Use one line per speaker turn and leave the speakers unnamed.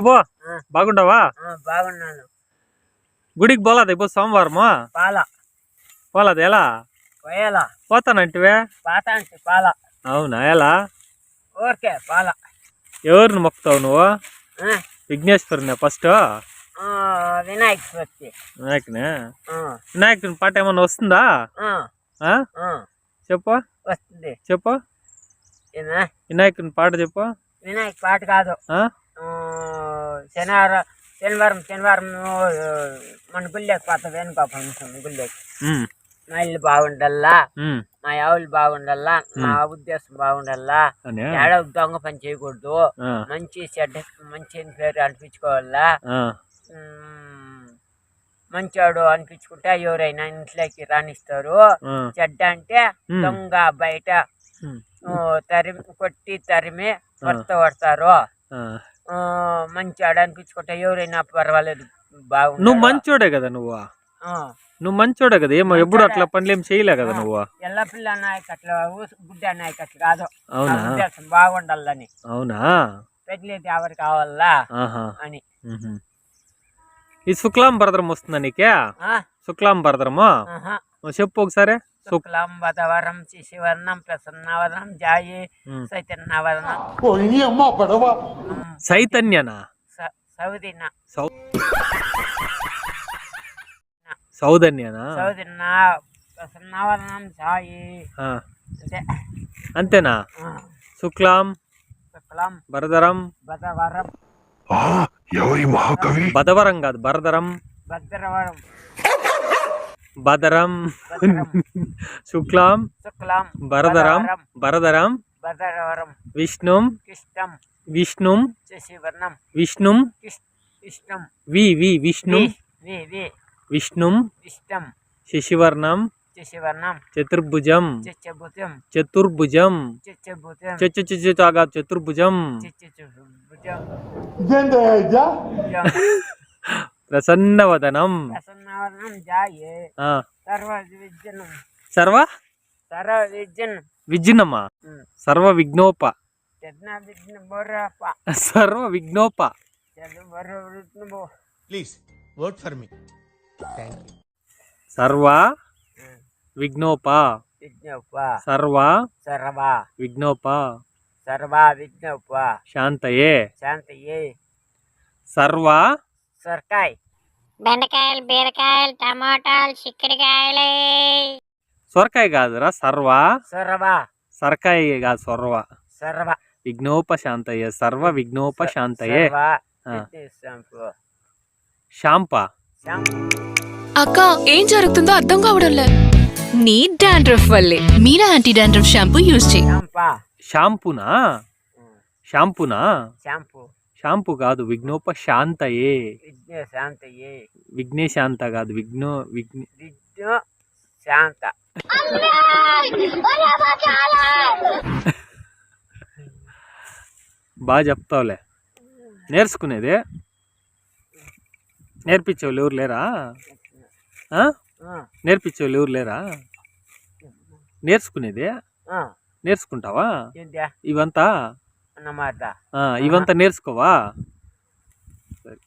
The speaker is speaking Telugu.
బాబు. బాగుండవా?
బాగున్నాను.
గుడికి పోలాది ఇప్పుడు సోమవారము?
పాల.
పోలాది ఎలా?
పోయేలా.
పోతానంటివే?
పాల.
అవునా ఎలా?
పాల.
ఎవరిని మొక్కుతావు నువ్వు? విఘ్నేశ్వరుని ఫస్ట్
వినాయక చవితి.
వినాయకుని? వినాయకుని పాట ఏమన్నా వస్తుందా? చెప్పు.
వస్తుంది.
చెప్పు. వినాయకుని పాట చెప్పు.
వినాయక పాట కాదు. శనివారం శనివారం శనివారం మన గుళ్ళేకి పోతా వేణుగోపాల స్వామి గుళ్ళేకి. మా ఇల్లు బాగుండల్లా మా ఆవులు బాగుండల్లా నా ఉద్దేశం బాగుండల్లా.
అనే.
ఏడో దొంగ పని చేయకూడదు. మంచి చెడ్డ మంచి పేరు అనిపించుకోవాలా. మంచోడు అనిపించుకుంటే ఎవరైనా ఇంట్లోకి రాణిస్తారు చెడ్డ అంటే. దొంగ బయట తరిమి కొట్టి తరిమి కొత్త పడతారు మంచోడు అనిపించుకుంటే ఎవరైనా పర్వాలేదు బాగుంది
నువ్వు మంచోడే కదా నువ్వు. నువ్వు మంచోడే కదా ఏమో ఎప్పుడు అట్లా పనులు ఏం చేయలే కదా నువ్వు.
ఎల్ల పిల్ల నాయకు అట్లా గుడ్డ నాయకు అట్లా కాదు. నా
అవునా
ఉద్దేశం బాగుండాలని.
అవునా?
పెళ్ళి ఎవరు కావాలా
ఆహా.
అని.
ఈ శుక్లాం భరద్రం వస్తుందా నీకే?
ఆ?
శుక్లాం భరద్రము
ఆహా.
చెప్పు ఒకసారి.
శుక్లం వదవరం శిశివర్ణం ప్రసన్నవదనం జాయి
ఉమ్.
చైతన్యవదనం
చైతన్యనా
స- సౌదిన
సౌ సౌధన్యనా
సౌదిన ప్రసన్నవదనం జాయి
ఆ.
అంటే
అంతేనా
ఆ,
శుక్లాం
శుక్లం
భరదరం
భద్రవరం
ఆ ఎవరి మహాకవి
బదవరం కాదు భరదరం
భద్రవరం
బదరం
భద్రం.
శుక్లాం.
శుక్లం.
భరదరం భరదరం
భద్రవరం.
విష్ణుం.
కిష్టం.
విష్ణుం.
శశివర్ణం.
విష్ణుం.
ఇష్టం.
వి వి విష్ణుం.
వి వి
విష్ణుం.
ఇష్టం.
శశివర్ణం.
శశివర్ణం.
చతుర్భుజం. చతుర్భుజం. చతుర్భుజం.
చిచ్చభుజం
ప్రసన్నవదనం.
జాయే. సర్వ
సర్వ?
సర్వ
విజ్ఞమా సర్వ విఘ్నోప సర్వ విఘ్నోప
for me. Thank you.
సర్వ విఘ్నోప
విజ్ఞోప.
సర్వ
సర్వ.
విఘ్నోప
సర్వ విజ్ఞోప.
శాంతయే.
శాంతయే.
సర్వ
సర్కాయ్.
బెండకాయలు బీరకాయలు టమాటాలు చిక్కుడుకాయలు.
సొరకాయ కాదురా సర్వ.
సర్వ.
సరకాయ కాదు సొర్వ.
సర్వ.
విఘ్నోప శాంతయే సర్వ విఘ్నోప శాంతయే
సర్వ.
ఆ.
విద్య శాంపు
శాంప
శాంపు
అక్క ఏం జరుగుతుందో అర్థం కావడంలే నీ డాండ్రఫ్ వల్లే మీరా యాంటీ డాండ్రఫ్ షాంపూ యూజ్ చేయి.
షాంపునా? షాంపునా?
శాంపు
షాంపు కాదు విఘ్నోప శాంతయే
విద్య శాంతయే
విఘ్నేశాంత కాదు విఘ్నో విఘ్న
విద్య శాంత
బాగా చెప్తావులే. నేర్చుకునేది? నేర్పించేవాళ్ళు ఎవరు లేరా? నేర్పించేవాళ్ళు ఎవరు లేరా? నేర్చుకునేది? నేర్చుకుంటావా?
విద్య
ఇవంతా
అన్నమాట
ఆ, ఇవంతా నేర్చుకోవా సరే